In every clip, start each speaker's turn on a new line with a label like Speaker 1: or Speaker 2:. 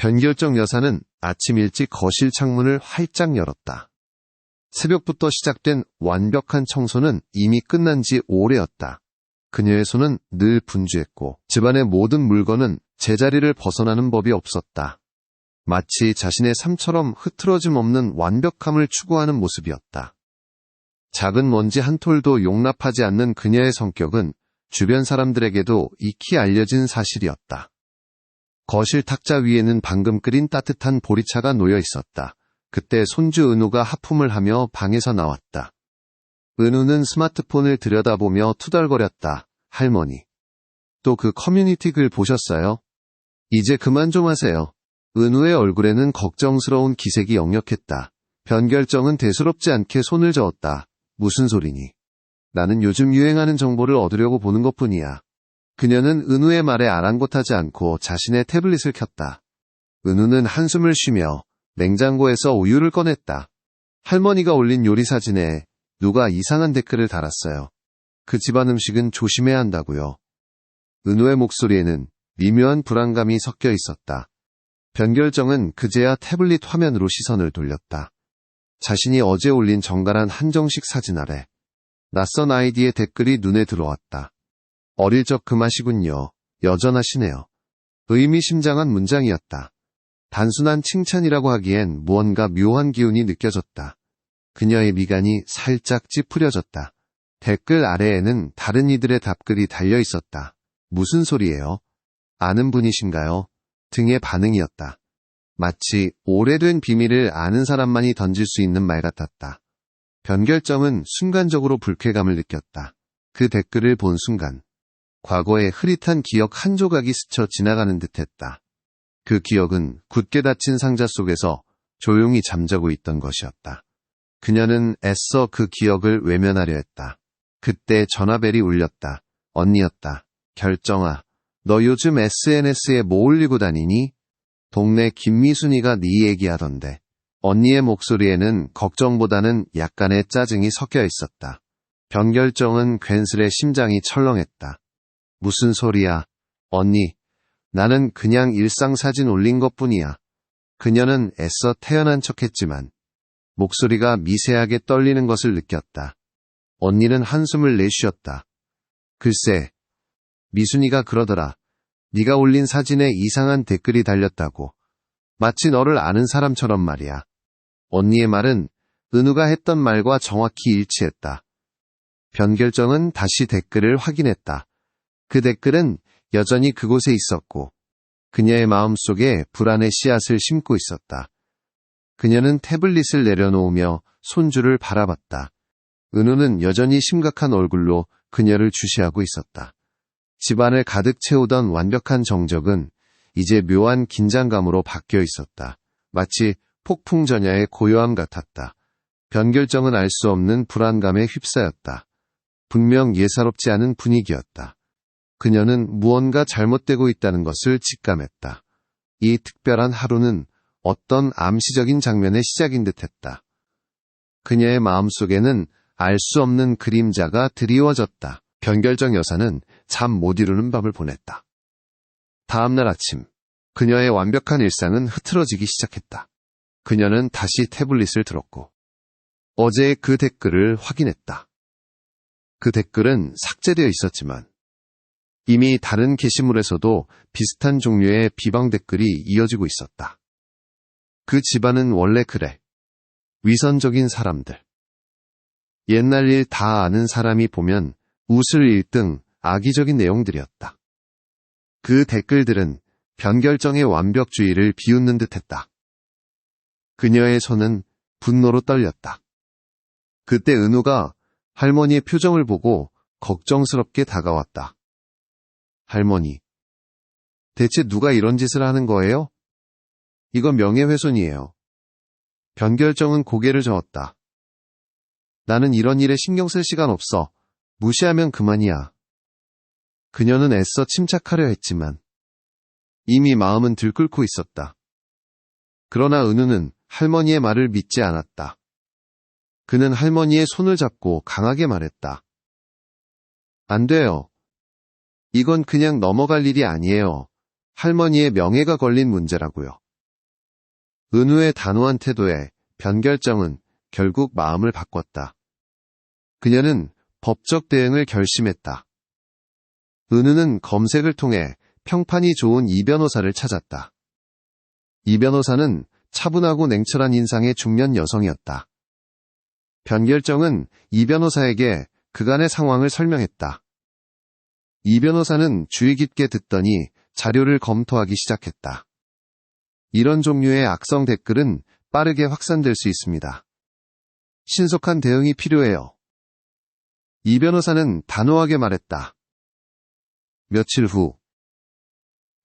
Speaker 1: 변결정 여사는 아침 일찍 거실 창문을 활짝 열었다. 새벽부터 시작된 완벽한 청소는 이미 끝난 지 오래였다. 그녀의 손은 늘 분주했고 집안의 모든 물건은 제자리를 벗어나는 법이 없었다. 마치 자신의 삶처럼 흐트러짐 없는 완벽함을 추구하는 모습이었다. 작은 먼지 한 톨도 용납하지 않는 그녀의 성격은 주변 사람들에게도 익히 알려진 사실이었다. 거실 탁자 위에는 방금 끓인 따뜻한 보리차가 놓여 있었다. 그때 손주 은우가 하품을 하며 방에서 나왔다. 은우는 스마트폰을 들여다보며 투덜거렸다. 할머니. 또 그 커뮤니티 글 보셨어요? 이제 그만 좀 하세요. 은우의 얼굴에는 걱정스러운 기색이 역력했다. 변결정은 대수롭지 않게 손을 저었다. 무슨 소리니? 나는 요즘 유행하는 정보를 얻으려고 보는 것 뿐이야. 그녀는 은우의 말에 아랑곳하지 않고 자신의 태블릿을 켰다. 은우는 한숨을 쉬며 냉장고에서 우유를 꺼냈다. 할머니가 올린 요리 사진에 누가 이상한 댓글을 달았어요. 그 집안 음식은 조심해야 한다고요. 은우의 목소리에는 미묘한 불안감이 섞여 있었다. 변결정은 그제야 태블릿 화면으로 시선을 돌렸다. 자신이 어제 올린 정갈한 한정식 사진 아래 낯선 아이디의 댓글이 눈에 들어왔다. 어릴 적 그 맛이군요. 여전하시네요. 의미심장한 문장이었다. 단순한 칭찬이라고 하기엔 무언가 묘한 기운이 느껴졌다. 그녀의 미간이 살짝 찌푸려졌다. 댓글 아래에는 다른 이들의 답글이 달려 있었다. 무슨 소리예요? 아는 분이신가요? 등의 반응이었다. 마치 오래된 비밀을 아는 사람만이 던질 수 있는 말 같았다. 변결점은 순간적으로 불쾌감을 느꼈다. 그 댓글을 본 순간 과거의 흐릿한 기억 한 조각이 스쳐 지나가는 듯했다. 그 기억은 굳게 닫힌 상자 속에서 조용히 잠자고 있던 것이었다. 그녀는 애써 그 기억을 외면하려 했다. 그때 전화벨이 울렸다. 언니였다. 결정아, 너 요즘 SNS에 뭐 올리고 다니니? 동네 김미순이가 네 얘기하던데. 언니의 목소리에는 걱정보다는 약간의 짜증이 섞여 있었다. 변결정은 괜스레 심장이 철렁했다. 무슨 소리야. 언니, 나는 그냥 일상 사진 올린 것 뿐이야. 그녀는 애써 태연한 척 했지만, 목소리가 미세하게 떨리는 것을 느꼈다. 언니는 한숨을 내쉬었다. 글쎄, 미순이가 그러더라. 네가 올린 사진에 이상한 댓글이 달렸다고. 마치 너를 아는 사람처럼 말이야. 언니의 말은 은우가 했던 말과 정확히 일치했다. 변결정은 다시 댓글을 확인했다. 그 댓글은 여전히 그곳에 있었고 그녀의 마음 속에 불안의 씨앗을 심고 있었다. 그녀는 태블릿을 내려놓으며 손주를 바라봤다. 은우는 여전히 심각한 얼굴로 그녀를 주시하고 있었다. 집안을 가득 채우던 완벽한 정적은 이제 묘한 긴장감으로 바뀌어 있었다. 마치 폭풍 전야의 고요함 같았다. 변결정은 알 수 없는 불안감에 휩싸였다. 분명 예사롭지 않은 분위기였다. 그녀는 무언가 잘못되고 있다는 것을 직감했다. 이 특별한 하루는 어떤 암시적인 장면의 시작인 듯 했다. 그녀의 마음속에는 알 수 없는 그림자가 드리워졌다. 변결정 여사는 잠 못 이루는 밤을 보냈다. 다음날 아침, 그녀의 완벽한 일상은 흐트러지기 시작했다. 그녀는 다시 태블릿을 들었고, 어제의 그 댓글을 확인했다. 그 댓글은 삭제되어 있었지만, 이미 다른 게시물에서도 비슷한 종류의 비방 댓글이 이어지고 있었다. 그 집안은 원래 그래. 위선적인 사람들. 옛날 일 다 아는 사람이 보면 웃을 일등 악의적인 내용들이었다. 그 댓글들은 변결정의 완벽주의를 비웃는 듯했다. 그녀의 손은 분노로 떨렸다. 그때 은우가 할머니의 표정을 보고 걱정스럽게 다가왔다. 할머니, 대체 누가 이런 짓을 하는 거예요? 이건 명예훼손이에요. 변결정은 고개를 저었다. 나는 이런 일에 신경 쓸 시간 없어. 무시하면 그만이야. 그녀는 애써 침착하려 했지만 이미 마음은 들끓고 있었다. 그러나 은우는 할머니의 말을 믿지 않았다. 그는 할머니의 손을 잡고 강하게 말했다. 안 돼요. 이건 그냥 넘어갈 일이 아니에요. 할머니의 명예가 걸린 문제라고요. 은우의 단호한 태도에 변결정은 결국 마음을 바꿨다. 그녀는 법적 대응을 결심했다. 은우는 검색을 통해 평판이 좋은 이 변호사를 찾았다. 이 변호사는 차분하고 냉철한 인상의 중년 여성이었다. 변결정은 이 변호사에게 그간의 상황을 설명했다. 이 변호사는 주의 깊게 듣더니 자료를 검토하기 시작했다. 이런 종류의 악성 댓글은 빠르게 확산될 수 있습니다. 신속한 대응이 필요해요. 이 변호사는 단호하게 말했다. 며칠 후,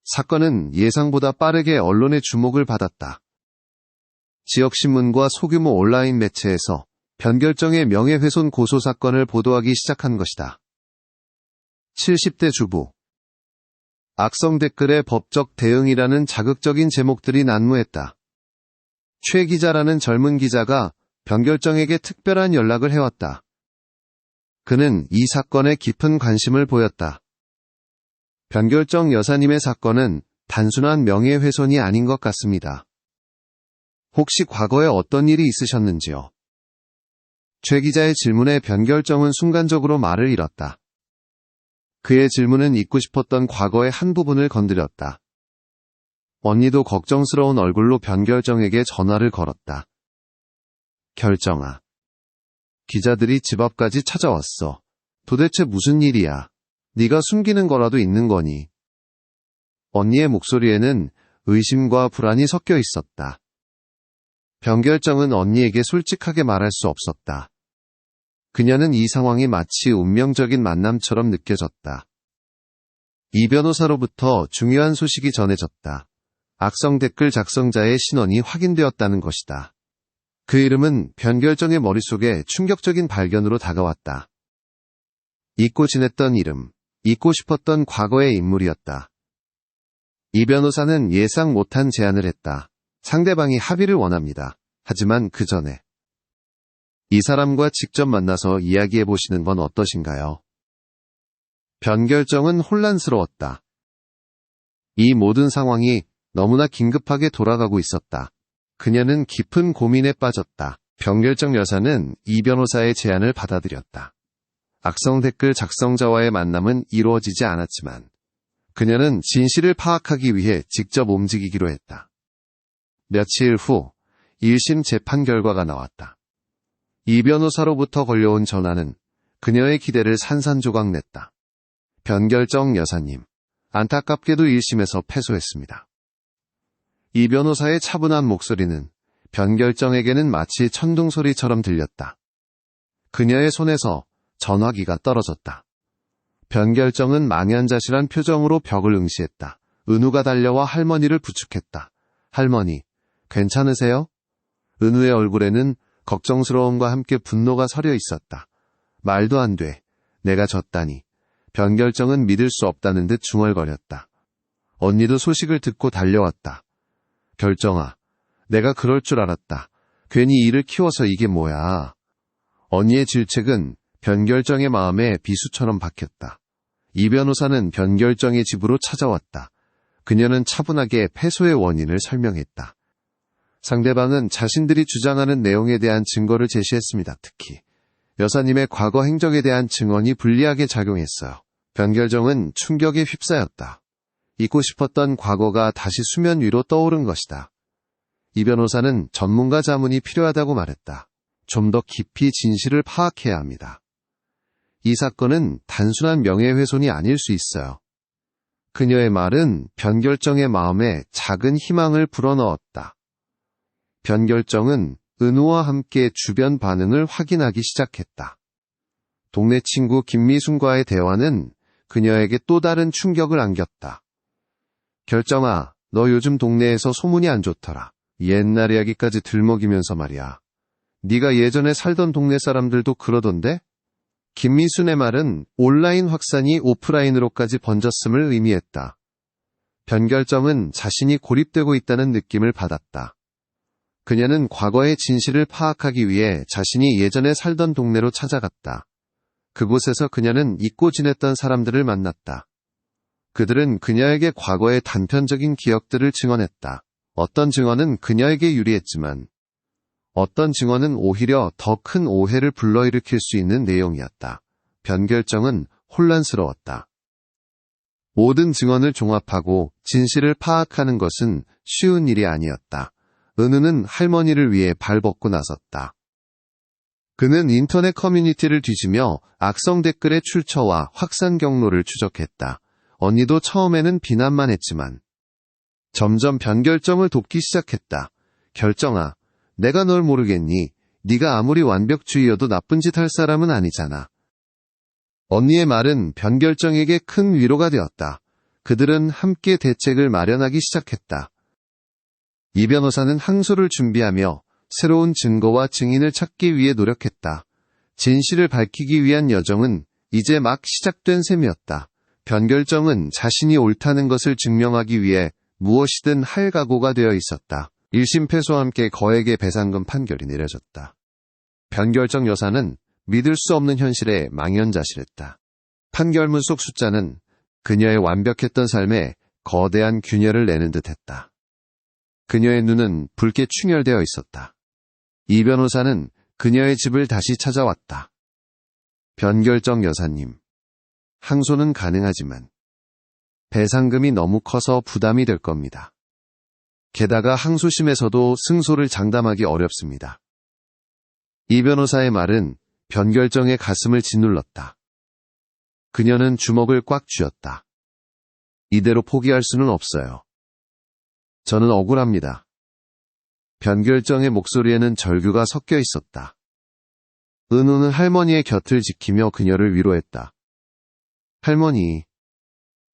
Speaker 1: 사건은 예상보다 빠르게 언론의 주목을 받았다. 지역신문과 소규모 온라인 매체에서 변결정의 명예훼손 고소 사건을 보도하기 시작한 것이다. 70대 주부. 악성 댓글의 법적 대응이라는 자극적인 제목들이 난무했다. 최 기자라는 젊은 기자가 변결정에게 특별한 연락을 해왔다. 그는 이 사건에 깊은 관심을 보였다. 변결정 여사님의 사건은 단순한 명예훼손이 아닌 것 같습니다. 혹시 과거에 어떤 일이 있으셨는지요? 최 기자의 질문에 변결정은 순간적으로 말을 잃었다. 그의 질문은 잊고 싶었던 과거의 한 부분을 건드렸다. 언니도 걱정스러운 얼굴로 변결정에게 전화를 걸었다. 결정아. 기자들이 집 앞까지 찾아왔어. 도대체 무슨 일이야? 네가 숨기는 거라도 있는 거니? 언니의 목소리에는 의심과 불안이 섞여 있었다. 변결정은 언니에게 솔직하게 말할 수 없었다. 그녀는 이 상황이 마치 운명적인 만남처럼 느껴졌다. 이 변호사로부터 중요한 소식이 전해졌다. 악성 댓글 작성자의 신원이 확인되었다는 것이다. 그 이름은 변결정의 머릿속에 충격적인 발견으로 다가왔다. 잊고 지냈던 이름, 잊고 싶었던 과거의 인물이었다. 이 변호사는 예상 못한 제안을 했다. 상대방이 합의를 원합니다. 하지만 그 전에 이 사람과 직접 만나서 이야기해 보시는 건 어떠신가요? 변결정은 혼란스러웠다. 이 모든 상황이 너무나 긴급하게 돌아가고 있었다. 그녀는 깊은 고민에 빠졌다. 변결정 여사는 이 변호사의 제안을 받아들였다. 악성 댓글 작성자와의 만남은 이루어지지 않았지만 그녀는 진실을 파악하기 위해 직접 움직이기로 했다. 며칠 후 1심 재판 결과가 나왔다. 이 변호사로부터 걸려온 전화는 그녀의 기대를 산산조각 냈다. 변결정 여사님, 안타깝게도 1심에서 패소했습니다. 이 변호사의 차분한 목소리는 변결정에게는 마치 천둥소리처럼 들렸다. 그녀의 손에서 전화기가 떨어졌다. 변결정은 망연자실한 표정으로 벽을 응시했다. 은우가 달려와 할머니를 부축했다. 할머니, 괜찮으세요? 은우의 얼굴에는 걱정스러움과 함께 분노가 서려 있었다. 말도 안 돼. 내가 졌다니. 변결정은 믿을 수 없다는 듯 중얼거렸다. 언니도 소식을 듣고 달려왔다. 결정아, 내가 그럴 줄 알았다. 괜히 일을 키워서 이게 뭐야. 언니의 질책은 변결정의 마음에 비수처럼 박혔다. 이 변호사는 변결정의 집으로 찾아왔다. 그녀는 차분하게 패소의 원인을 설명했다. 상대방은 자신들이 주장하는 내용에 대한 증거를 제시했습니다. 특히 여사님의 과거 행적에 대한 증언이 불리하게 작용했어요. 변결정은 충격에 휩싸였다. 잊고 싶었던 과거가 다시 수면 위로 떠오른 것이다. 이 변호사는 전문가 자문이 필요하다고 말했다. 좀 더 깊이 진실을 파악해야 합니다. 이 사건은 단순한 명예훼손이 아닐 수 있어요. 그녀의 말은 변결정의 마음에 작은 희망을 불어넣었다. 변결정은 은우와 함께 주변 반응을 확인하기 시작했다. 동네 친구 김미순과의 대화는 그녀에게 또 다른 충격을 안겼다. 결정아, 너 요즘 동네에서 소문이 안 좋더라. 옛날 이야기까지 들먹이면서 말이야. 네가 예전에 살던 동네 사람들도 그러던데? 김미순의 말은 온라인 확산이 오프라인으로까지 번졌음을 의미했다. 변결정은 자신이 고립되고 있다는 느낌을 받았다. 그녀는 과거의 진실을 파악하기 위해 자신이 예전에 살던 동네로 찾아갔다. 그곳에서 그녀는 잊고 지냈던 사람들을 만났다. 그들은 그녀에게 과거의 단편적인 기억들을 증언했다. 어떤 증언은 그녀에게 유리했지만 어떤 증언은 오히려 더 큰 오해를 불러일으킬 수 있는 내용이었다. 변결정은 혼란스러웠다. 모든 증언을 종합하고 진실을 파악하는 것은 쉬운 일이 아니었다. 은우는 할머니를 위해 발벗고 나섰다. 그는 인터넷 커뮤니티를 뒤지며 악성 댓글의 출처와 확산 경로를 추적했다. 언니도 처음에는 비난만 했지만 점점 변결점을 돕기 시작했다. 결정아, 내가 널 모르겠니? 네가 아무리 완벽주의여도 나쁜 짓 할 사람은 아니잖아. 언니의 말은 변결정에게 큰 위로가 되었다. 그들은 함께 대책을 마련하기 시작했다. 이 변호사는 항소를 준비하며 새로운 증거와 증인을 찾기 위해 노력했다. 진실을 밝히기 위한 여정은 이제 막 시작된 셈이었다. 변결정은 자신이 옳다는 것을 증명하기 위해 무엇이든 할 각오가 되어 있었다. 1심 패소와 함께 거액의 배상금 판결이 내려졌다. 변결정 여사는 믿을 수 없는 현실에 망연자실했다. 판결문 속 숫자는 그녀의 완벽했던 삶에 거대한 균열을 내는 듯 했다. 그녀의 눈은 붉게 충혈되어 있었다. 이 변호사는 그녀의 집을 다시 찾아왔다. 변결정 여사님. 항소는 가능하지만 배상금이 너무 커서 부담이 될 겁니다. 게다가 항소심에서도 승소를 장담하기 어렵습니다. 이 변호사의 말은 변결정의 가슴을 짓눌렀다. 그녀는 주먹을 꽉 쥐었다. 이대로 포기할 수는 없어요. 저는 억울합니다. 변결정의 목소리에는 절규가 섞여 있었다. 은우는 할머니의 곁을 지키며 그녀를 위로했다. 할머니,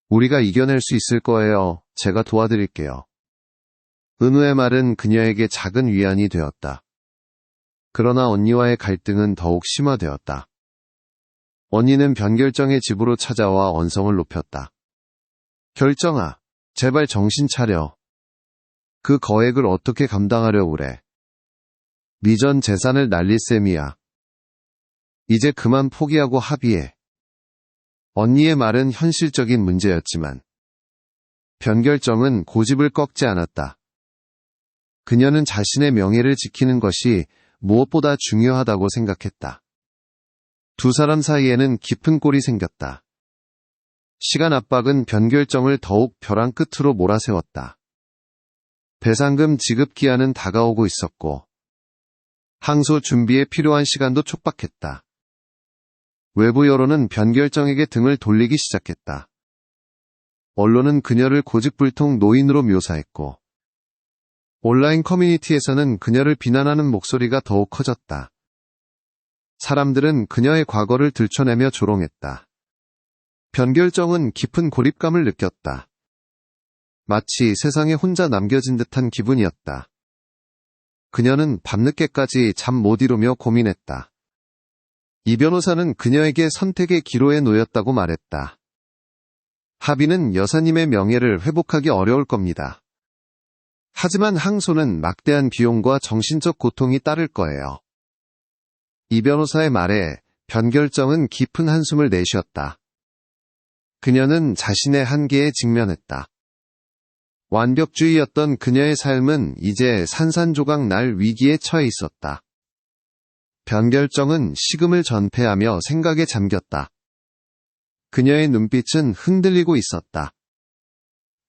Speaker 1: 우리가 이겨낼 수 있을 거예요. 제가 도와드릴게요. 은우의 말은 그녀에게 작은 위안이 되었다. 그러나 언니와의 갈등은 더욱 심화되었다. 언니는 변결정의 집으로 찾아와 언성을 높였다. 결정아, 제발 정신 차려. 그 거액을 어떻게 감당하려고 그래. 미전 재산을 날릴 셈이야. 이제 그만 포기하고 합의해. 언니의 말은 현실적인 문제였지만 변결정은 고집을 꺾지 않았다. 그녀는 자신의 명예를 지키는 것이 무엇보다 중요하다고 생각했다. 두 사람 사이에는 깊은 꼴이 생겼다. 시간 압박은 변결정을 더욱 벼랑 끝으로 몰아세웠다. 배상금 지급 기한은 다가오고 있었고 항소 준비에 필요한 시간도 촉박했다. 외부 여론은 변결정에게 등을 돌리기 시작했다. 언론은 그녀를 고집불통 노인으로 묘사했고 온라인 커뮤니티에서는 그녀를 비난하는 목소리가 더욱 커졌다. 사람들은 그녀의 과거를 들춰내며 조롱했다. 변결정은 깊은 고립감을 느꼈다. 마치 세상에 혼자 남겨진 듯한 기분이었다. 그녀는 밤늦게까지 잠 못 이루며 고민했다. 이 변호사는 그녀에게 선택의 기로에 놓였다고 말했다. 합의는 여사님의 명예를 회복하기 어려울 겁니다. 하지만 항소는 막대한 비용과 정신적 고통이 따를 거예요. 이 변호사의 말에 변결정은 깊은 한숨을 내쉬었다. 그녀는 자신의 한계에 직면했다. 완벽주의였던 그녀의 삶은 이제 산산조각 날 위기에 처해 있었다. 변결정은 식음을 전폐하며 생각에 잠겼다. 그녀의 눈빛은 흔들리고 있었다.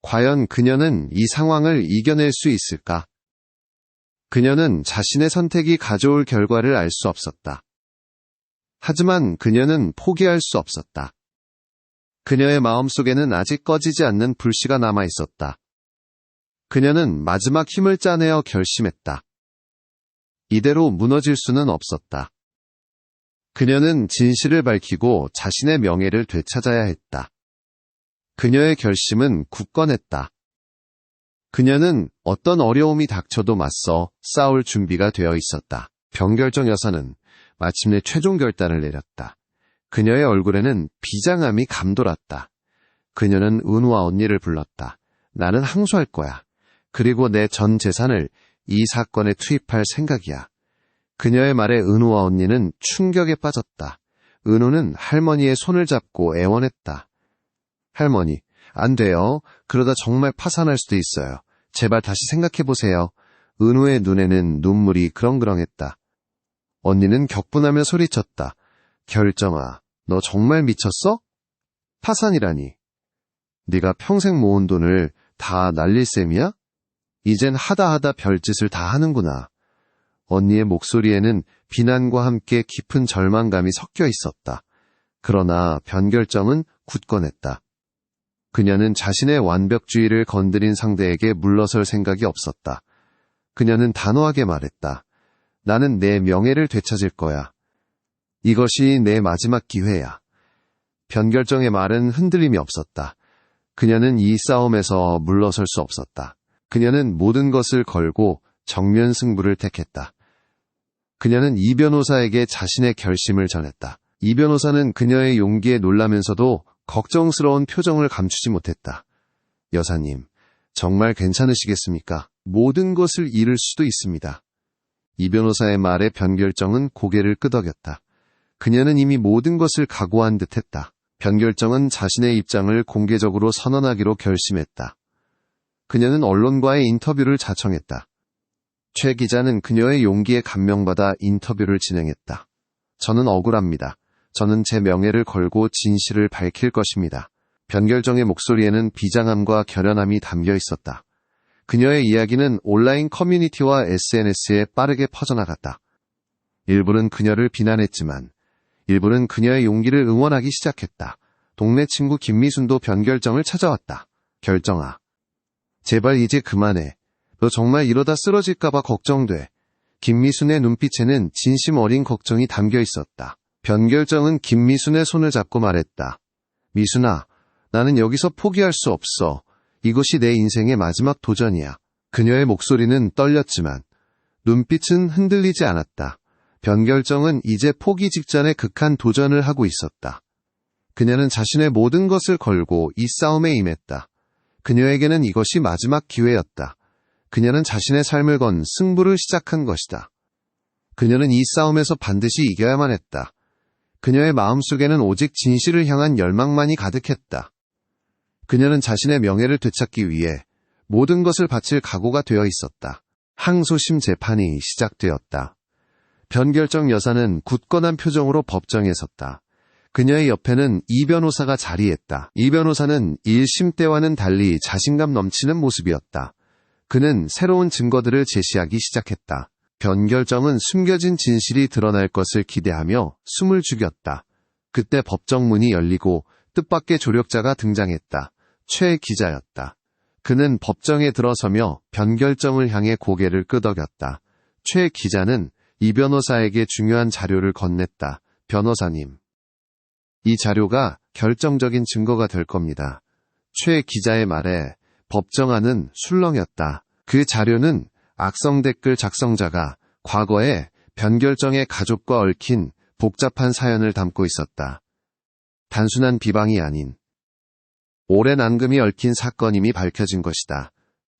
Speaker 1: 과연 그녀는 이 상황을 이겨낼 수 있을까? 그녀는 자신의 선택이 가져올 결과를 알 수 없었다. 하지만 그녀는 포기할 수 없었다. 그녀의 마음속에는 아직 꺼지지 않는 불씨가 남아 있었다. 그녀는 마지막 힘을 짜내어 결심했다. 이대로 무너질 수는 없었다. 그녀는 진실을 밝히고 자신의 명예를 되찾아야 했다. 그녀의 결심은 굳건했다. 그녀는 어떤 어려움이 닥쳐도 맞서 싸울 준비가 되어 있었다. 병결정 여사는 마침내 최종 결단을 내렸다. 그녀의 얼굴에는 비장함이 감돌았다. 그녀는 은우와 언니를 불렀다. 나는 항소할 거야. 그리고 내 전 재산을 이 사건에 투입할 생각이야. 그녀의 말에 은우와 언니는 충격에 빠졌다. 은우는 할머니의 손을 잡고 애원했다. 할머니, 안 돼요. 그러다 정말 파산할 수도 있어요. 제발 다시 생각해 보세요. 은호의 눈에는 눈물이 그렁그렁했다. 언니는 격분하며 소리쳤다. 결정아, 너 정말 미쳤어? 파산이라니. 네가 평생 모은 돈을 다 날릴 셈이야? 이젠 하다 하다 별짓을 다 하는구나. 언니의 목소리에는 비난과 함께 깊은 절망감이 섞여 있었다. 그러나 변결점은 굳건했다. 그녀는 자신의 완벽주의를 건드린 상대에게 물러설 생각이 없었다. 그녀는 단호하게 말했다. 나는 내 명예를 되찾을 거야. 이것이 내 마지막 기회야. 변결정의 말은 흔들림이 없었다. 그녀는 이 싸움에서 물러설 수 없었다. 그녀는 모든 것을 걸고 정면 승부를 택했다. 그녀는 이 변호사에게 자신의 결심을 전했다. 이 변호사는 그녀의 용기에 놀라면서도 걱정스러운 표정을 감추지 못했다. 여사님, 정말 괜찮으시겠습니까? 모든 것을 잃을 수도 있습니다. 이 변호사의 말에 변결정은 고개를 끄덕였다. 그녀는 이미 모든 것을 각오한 듯 했다. 변결정은 자신의 입장을 공개적으로 선언하기로 결심했다. 그녀는 언론과의 인터뷰를 자청했다. 최 기자는 그녀의 용기에 감명받아 인터뷰를 진행했다. 저는 억울합니다. 저는 제 명예를 걸고 진실을 밝힐 것입니다. 변결정의 목소리에는 비장함과 결연함이 담겨 있었다. 그녀의 이야기는 온라인 커뮤니티와 SNS에 빠르게 퍼져나갔다. 일부는 그녀를 비난했지만 일부는 그녀의 용기를 응원하기 시작했다. 동네 친구 김미순도 변결정을 찾아왔다. 결정아. 제발 이제 그만해. 너 정말 이러다 쓰러질까봐 걱정돼. 김미순의 눈빛에는 진심 어린 걱정이 담겨 있었다. 변결정은 김미순의 손을 잡고 말했다. 미순아, 나는 여기서 포기할 수 없어. 이것이 내 인생의 마지막 도전이야. 그녀의 목소리는 떨렸지만 눈빛은 흔들리지 않았다. 변결정은 이제 포기 직전에 극한 도전을 하고 있었다. 그녀는 자신의 모든 것을 걸고 이 싸움에 임했다. 그녀에게는 이것이 마지막 기회였다. 그녀는 자신의 삶을 건 승부를 시작한 것이다. 그녀는 이 싸움에서 반드시 이겨야만 했다. 그녀의 마음속에는 오직 진실을 향한 열망만이 가득했다. 그녀는 자신의 명예를 되찾기 위해 모든 것을 바칠 각오가 되어 있었다. 항소심 재판이 시작되었다. 변결정 여사는 굳건한 표정으로 법정에 섰다. 그녀의 옆에는 이 변호사가 자리했다. 이 변호사는 1심 때와는 달리 자신감 넘치는 모습이었다. 그는 새로운 증거들을 제시하기 시작했다. 변결정은 숨겨진 진실이 드러날 것을 기대하며 숨을 죽였다. 그때 법정문이 열리고 뜻밖의 조력자가 등장했다. 최 기자였다. 그는 법정에 들어서며 변결정을 향해 고개를 끄덕였다. 최 기자는 이 변호사에게 중요한 자료를 건넸다. 변호사님, 이 자료가 결정적인 증거가 될 겁니다. 최 기자의 말에 법정안은 술렁였다. 그 자료는 악성 댓글 작성자가 과거에 변결정의 가족과 얽힌 복잡한 사연을 담고 있었다. 단순한 비방이 아닌 오랜 앙금이 얽힌 사건임이 밝혀진 것이다.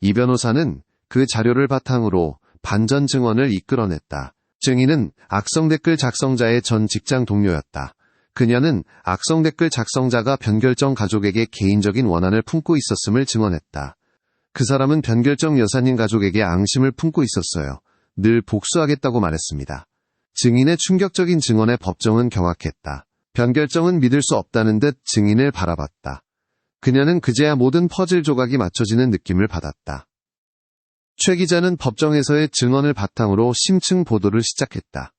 Speaker 1: 이 변호사는 그 자료를 바탕으로 반전 증언을 이끌어냈다. 증인은 악성 댓글 작성자의 전 직장 동료였다. 그녀는 악성 댓글 작성자가 변결정 가족에게 개인적인 원한을 품고 있었음을 증언했다. 그 사람은 변결정 여사님 가족에게 앙심을 품고 있었어요. 늘 복수하겠다고 말했습니다. 증인의 충격적인 증언에 법정은 경악했다. 변결정은 믿을 수 없다는 듯 증인을 바라봤다. 그녀는 그제야 모든 퍼즐 조각이 맞춰지는 느낌을 받았다. 최 기자는 법정에서의 증언을 바탕으로 심층 보도를 시작했다.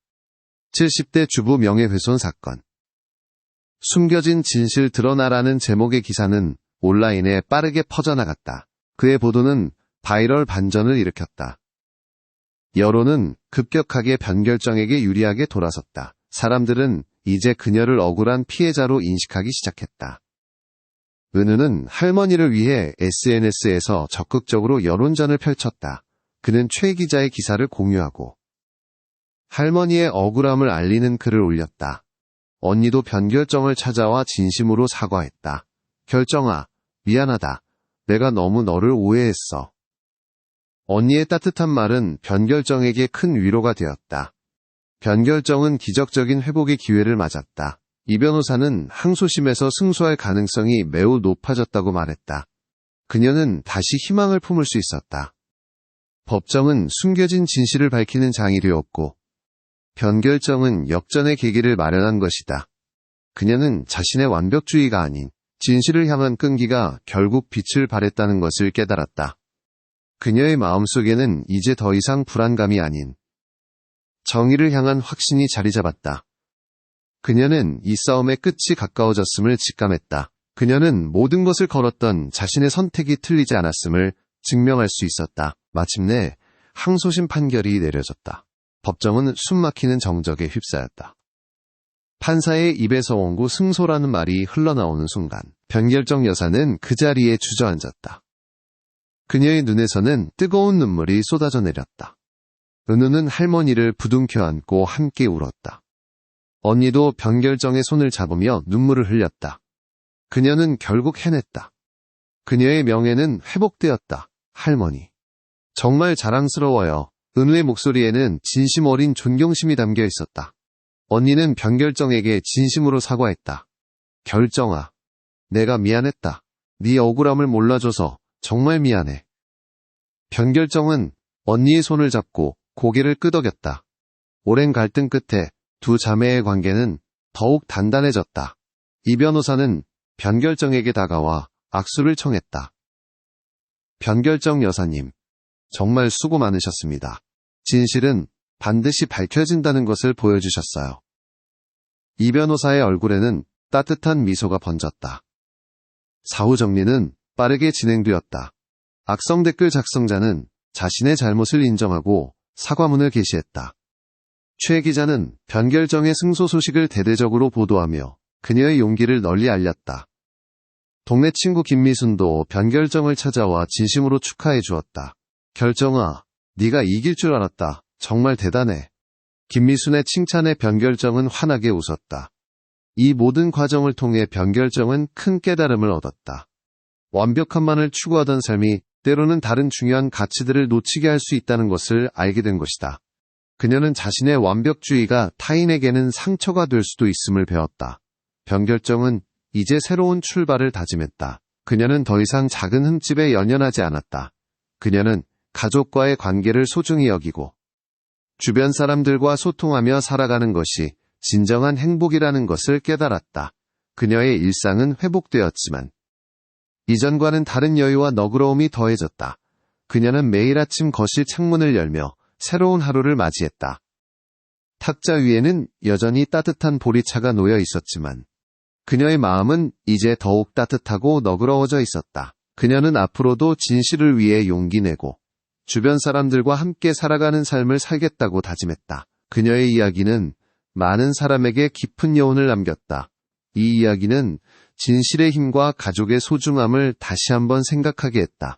Speaker 1: 70대 주부 명예훼손 사건. 숨겨진 진실 드러나라는 제목의 기사는 온라인에 빠르게 퍼져나갔다. 그의 보도는 바이럴 반전을 일으켰다. 여론은 급격하게 변결정에게 유리하게 돌아섰다. 사람들은 이제 그녀를 억울한 피해자로 인식하기 시작했다. 은우는 할머니를 위해 SNS에서 적극적으로 여론전을 펼쳤다. 그는 최 기자의 기사를 공유하고 할머니의 억울함을 알리는 글을 올렸다. 언니도 변결정을 찾아와 진심으로 사과했다. 결정아, 미안하다. 내가 너무 너를 오해했어. 언니의 따뜻한 말은 변결정에게 큰 위로가 되었다. 변결정은 기적적인 회복의 기회를 맞았다. 이 변호사는 항소심에서 승소할 가능성이 매우 높아졌다고 말했다. 그녀는 다시 희망을 품을 수 있었다. 법정은 숨겨진 진실을 밝히는 장이 되었고, 변결정은 역전의 계기를 마련한 것이다. 그녀는 자신의 완벽주의가 아닌 진실을 향한 끈기가 결국 빛을 발했다는 것을 깨달았다. 그녀의 마음속에는 이제 더 이상 불안감이 아닌 정의를 향한 확신이 자리 잡았다. 그녀는 이 싸움의 끝이 가까워졌음을 직감했다. 그녀는 모든 것을 걸었던 자신의 선택이 틀리지 않았음을 증명할 수 있었다. 마침내 항소심 판결이 내려졌다. 법정은 숨막히는 정적에 휩싸였다. 판사의 입에서 원고 승소라는 말이 흘러나오는 순간 변결정 여사는 그 자리에 주저앉았다. 그녀의 눈에서는 뜨거운 눈물이 쏟아져 내렸다. 은우는 할머니를 부둥켜 안고 함께 울었다. 언니도 변결정의 손을 잡으며 눈물을 흘렸다. 그녀는 결국 해냈다. 그녀의 명예는 회복되었다. 할머니. 정말 자랑스러워요. 은우의 목소리에는 진심 어린 존경심이 담겨 있었다. 언니는 변결정에게 진심으로 사과했다. 결정아. 내가 미안했다. 네 억울함을 몰라줘서 정말 미안해. 변결정은 언니의 손을 잡고 고개를 끄덕였다. 오랜 갈등 끝에 두 자매의 관계는 더욱 단단해졌다. 이 변호사는 변결정에게 다가와 악수를 청했다. 변결정 여사님, 정말 수고 많으셨습니다. 진실은 반드시 밝혀진다는 것을 보여주셨어요. 이 변호사의 얼굴에는 따뜻한 미소가 번졌다. 사후 정리는 빠르게 진행되었다. 악성 댓글 작성자는 자신의 잘못을 인정하고 사과문을 게시했다. 최 기자는 변결정의 승소 소식을 대대적으로 보도하며 그녀의 용기를 널리 알렸다. 동네 친구 김미순도 변결정을 찾아와 진심으로 축하해 주었다. 결정아, 네가 이길 줄 알았다. 정말 대단해. 김미순의 칭찬에 변결정은 환하게 웃었다. 이 모든 과정을 통해 변결정은 큰 깨달음을 얻었다. 완벽함만을 추구하던 삶이 때로는 다른 중요한 가치들을 놓치게 할 수 있다는 것을 알게 된 것이다. 그녀는 자신의 완벽주의가 타인에게는 상처가 될 수도 있음을 배웠다. 변결정은 이제 새로운 출발을 다짐했다. 그녀는 더 이상 작은 흠집에 연연하지 않았다. 그녀는 가족과의 관계를 소중히 여기고 주변 사람들과 소통하며 살아가는 것이 진정한 행복이라는 것을 깨달았다. 그녀의 일상은 회복되었지만 이전과는 다른 여유와 너그러움이 더해졌다. 그녀는 매일 아침 거실 창문을 열며 새로운 하루를 맞이했다. 탁자 위에는 여전히 따뜻한 보리차가 놓여 있었지만 그녀의 마음은 이제 더욱 따뜻하고 너그러워져 있었다. 그녀는 앞으로도 진실을 위해 용기 내고 주변 사람들과 함께 살아가는 삶을 살겠다고 다짐했다. 그녀의 이야기는 많은 사람에게 깊은 여운을 남겼다. 이 이야기는 진실의 힘과 가족의 소중함을 다시 한번 생각하게 했다.